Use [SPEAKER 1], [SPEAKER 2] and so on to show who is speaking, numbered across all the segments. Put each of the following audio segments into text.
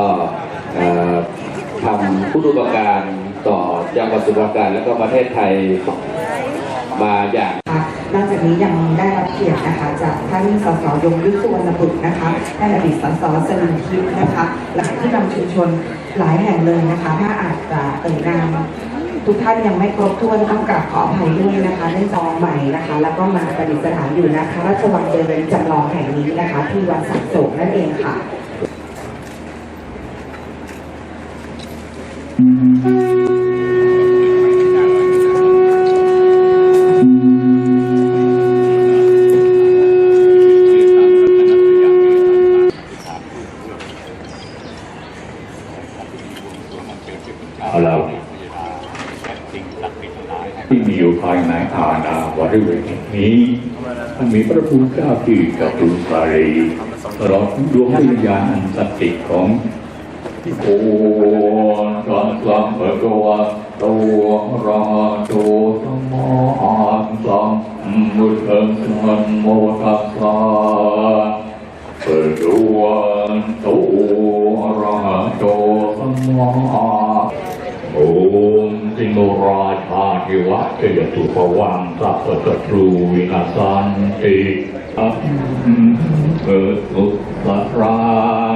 [SPEAKER 1] ก็เอ่อทำผู้ดูประการต่อจังหวัดสมุทรราการและก็ประเทศไทยมาอย่าง
[SPEAKER 2] ค่ะนอกจากนี้ยังได้รับเกียรตินะคะจากท่านสสยงยุทธสุวรรณบุตรนะคะท่านอดีตสสสลินทิพย์นะคะ และที่นำชุมชนหลายแห่งเลยนะคะ ถ้าอาจจะเอ่ยนาม ทุกท่านยังไม่ครบถ้วนต้องกราบขออภัยด้วยนะคะเนื่องจากใหม่นะคะ แล้วก็มาประดิษฐานอยู่นะคะราชวังเดินจำลองแห่งนี้นะคะ ที่วัดสักโศกนั่นเองค่ะ
[SPEAKER 3] แห่งนี้มันมีพระพุทธเจ้าที่กับปุสารีตลอดดวงวิญญาณอันศักดิ์สิทธิ์ของโอ้สัมสัมภะคะวะโตอะระหะโตสัมมาสัมพุทธัสสะนโมตัสสะเปิดดวงโตอะระหะโตสัมมา โอมสิโนราชาธิวะเจยตุภวังสัพพะตรูวินาสันติอัมเกิดสุสรา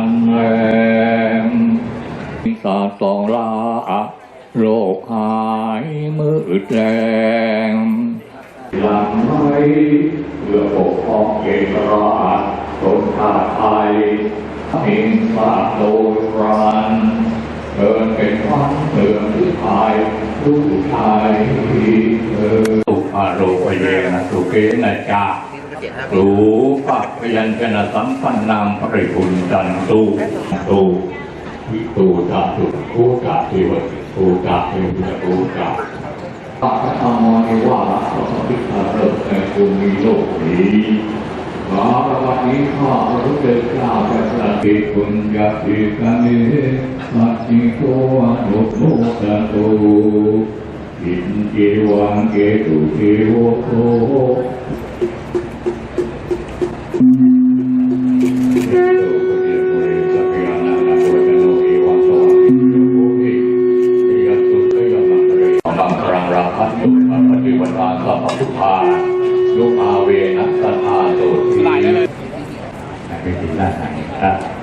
[SPEAKER 3] นแรงมิสาสองลาโรคหายมืดแรงหลังไว้เพื่อปกป้องเอกราชชนชาติไทยหิงสาโดยรัน เกินเป็นวันเตือนที่ไทยลูกชายเออสุภาโรปเยนะสุเกนะจารูปัพยัญชนะสัมปันนามปริพุนจันตุตุวิตูจาตุคูจาติวตูจาติวตูจาปัจจามนิวาระสัมพิทาเริ่มในภูมิโลกนี้มาประวัตินี้ข้าพระพุทธเจ้า พระสัตติปุญญาภิกาเนสัจจิโกอนุโด้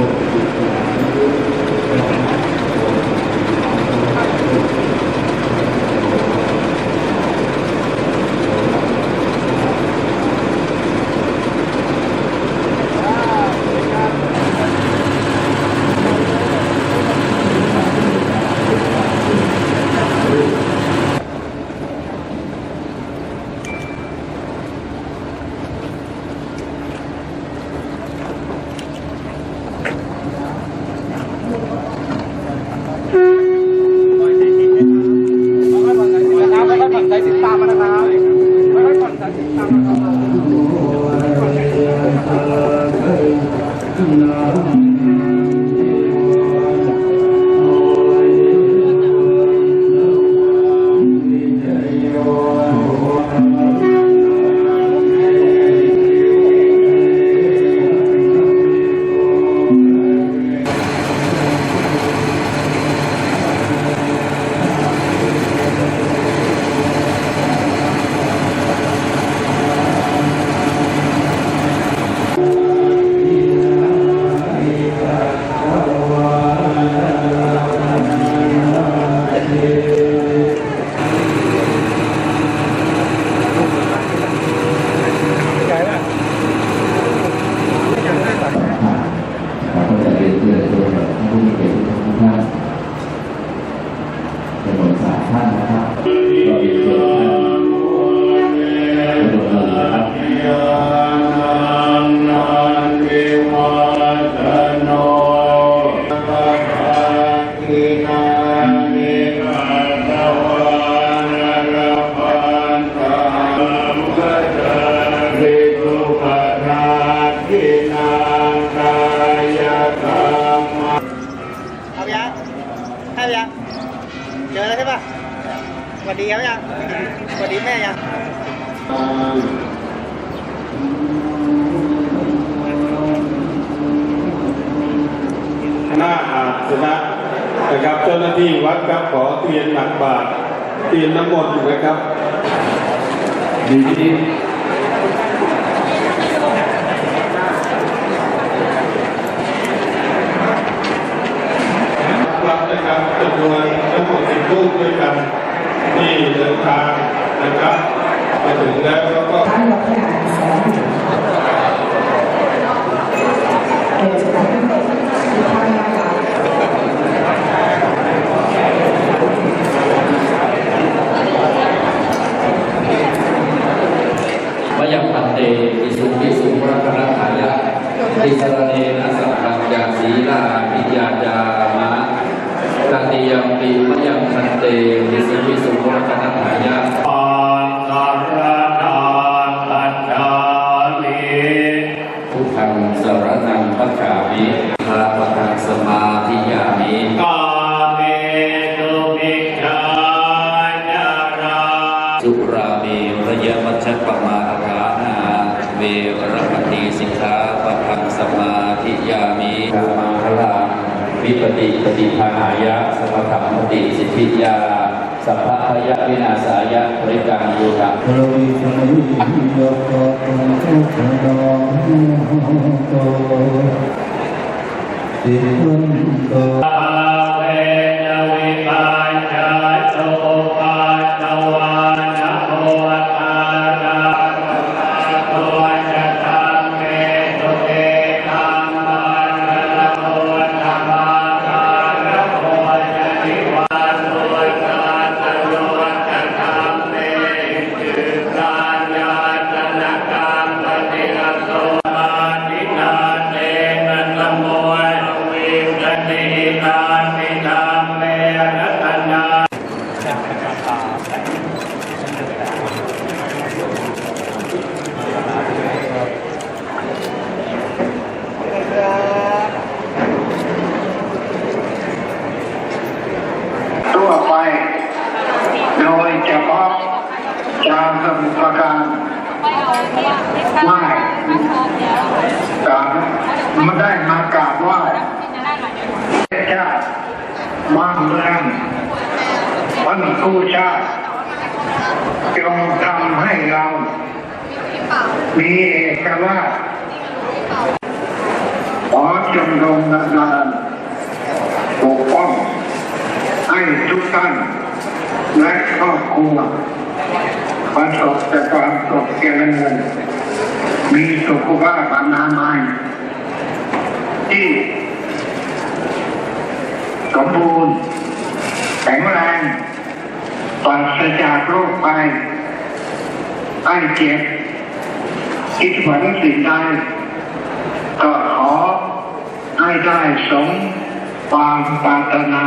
[SPEAKER 3] าน
[SPEAKER 4] วัสดีครับยังสวัสดีแม่ยัง
[SPEAKER 5] หน้าอาสนะนะครับเจ้าหน้าที่วัดครับขอเตียนหนักบาทเตียนน้ำมนต์นะครับ
[SPEAKER 1] ดีที่
[SPEAKER 5] รับนะครับจำนวนทั้งหมดสิบรูปด้วยกัน ที่เดินทางนะครับมาถึงแล้วแล้วก็
[SPEAKER 2] ท่านรับงานของเอ่อทุท่านนะคะ
[SPEAKER 1] ยังพันเตอิสุปิสุรัตนขายะติสรเนนะสัพพัญญาศีลาปิญญาจา ตติยมปีมยังพันเตอิสุปิสุรัตนขายะพุทธังสรนังคัจฉามิพระปทังสมาธิยามิ
[SPEAKER 6] กาเมตุมิจาจารา
[SPEAKER 1] สุราเมระยะมัชฌปมาทานาเวรมณีสิกขาปทังสมาธิยามิกามังคลัง วิปติปฏิภาหายะ สมถมติสิทธิยาสัพพพยวินาสายะบริการโยธา
[SPEAKER 6] อาเสมุ
[SPEAKER 7] ทรปราการไหว้กราบไม่ได้มากราบไหว้ชาติบ้านเมืองวันคู่ชาติจงทำให้เรา มีเอกราชขอจงดงนานๆปกป้องให้ทุกท่านและครอบครัว ประสบแต่ความสุขเจริญมีสุขภาพอนามัยที่สมบูรณ์แข็งแรงปราศจากโรคภัยไข้เจ็บคิดหวังสิ่งใดก็ขอให้ได้สมความปรารถนา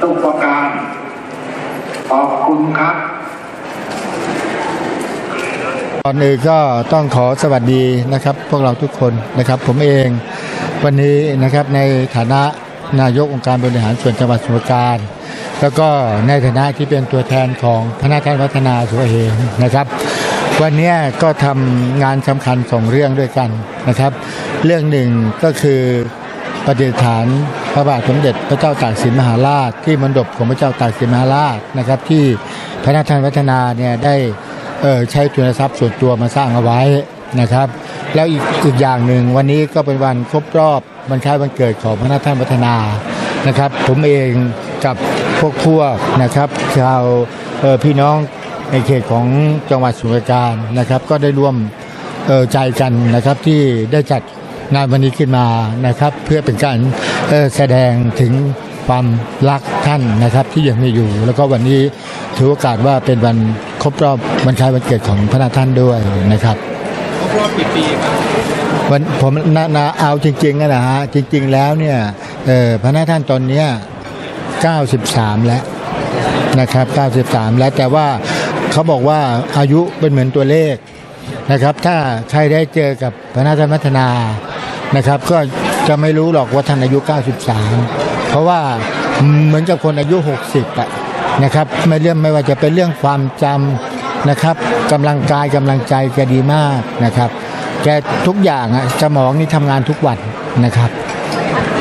[SPEAKER 7] ทุกประการ ขอบคุณครับ
[SPEAKER 8] ก่อนอื่นก็ต้องขอสวัสดีนะครับ พวกเราทุกคนนะครับ ผมเองวันนี้นะครับในฐานะนายกองค์การบริหารส่วนจังหวัดสมุทรปราการ แล้วก็ในฐานะที่เป็นตัวแทนของพนักงานพัฒนาสุวเหงนะครับ วันนี้ก็ทำงานสำคัญสองเรื่องด้วยกันนะครับ เรื่องหนึ่งก็คือประดิษฐานพระบาทสมเด็จพระเจ้าตากสินมหาราช ที่มณฑปของพระเจ้าตากสินมหาราชนะครับ ที่พนักงานพัฒนาเนี่ยได้ ใช้ทุนทรัพย์ส่วนตัวมาสร้างเอาไว้นะครับ แล้วอีกอีกอย่างหนึ่งวันนี้ก็เป็นวันครบรอบวันคล้ายวันเกิดของพระนาท่านพัฒนานะครับ ผมเองกับพวกพวกนะครับชาวออพี่น้องในเขตของจังหวัดสุรปราการนะครับ ก็ได้ร่วมออใจกันนะครับที่ได้จัดงานวันนี้ขึ้นมานะครับ เพื่อเป็นการออแสดงถึงความรักท่านนะครับที่ยังมีอยู่ แล้วก็วันนี้ถือโอกาสว่าเป็นวัน ครบรอบวันคล้ายวันเกิดของพระนาท่านด้วยนะครับ
[SPEAKER 4] ครบรอบกี่ปีครับ
[SPEAKER 8] วันผมนานาเอาจริงๆนะฮะจริง ๆ แล้วเนี่ยเออพระนาท่านตอนเนี้ย93 แล้วนะครับ 93 แล้วแต่ว่าเขาบอกว่าอายุเป็นเหมือนตัวเลขนะครับ ถ้าใครได้เจอกับพระนาท่านพัฒนานะครับ ก็จะไม่รู้หรอกว่าท่านอายุ 93 เพราะว่าเหมือนกับคนอายุ 60อะ นะครับ ไม่เรื่องไม่ว่าจะเป็นเรื่องความจำนะครับกำลังกายกำลังใจแกดีมากนะครับแกทุกอย่างอะสมองนี่ทำงานทุกวันนะครับ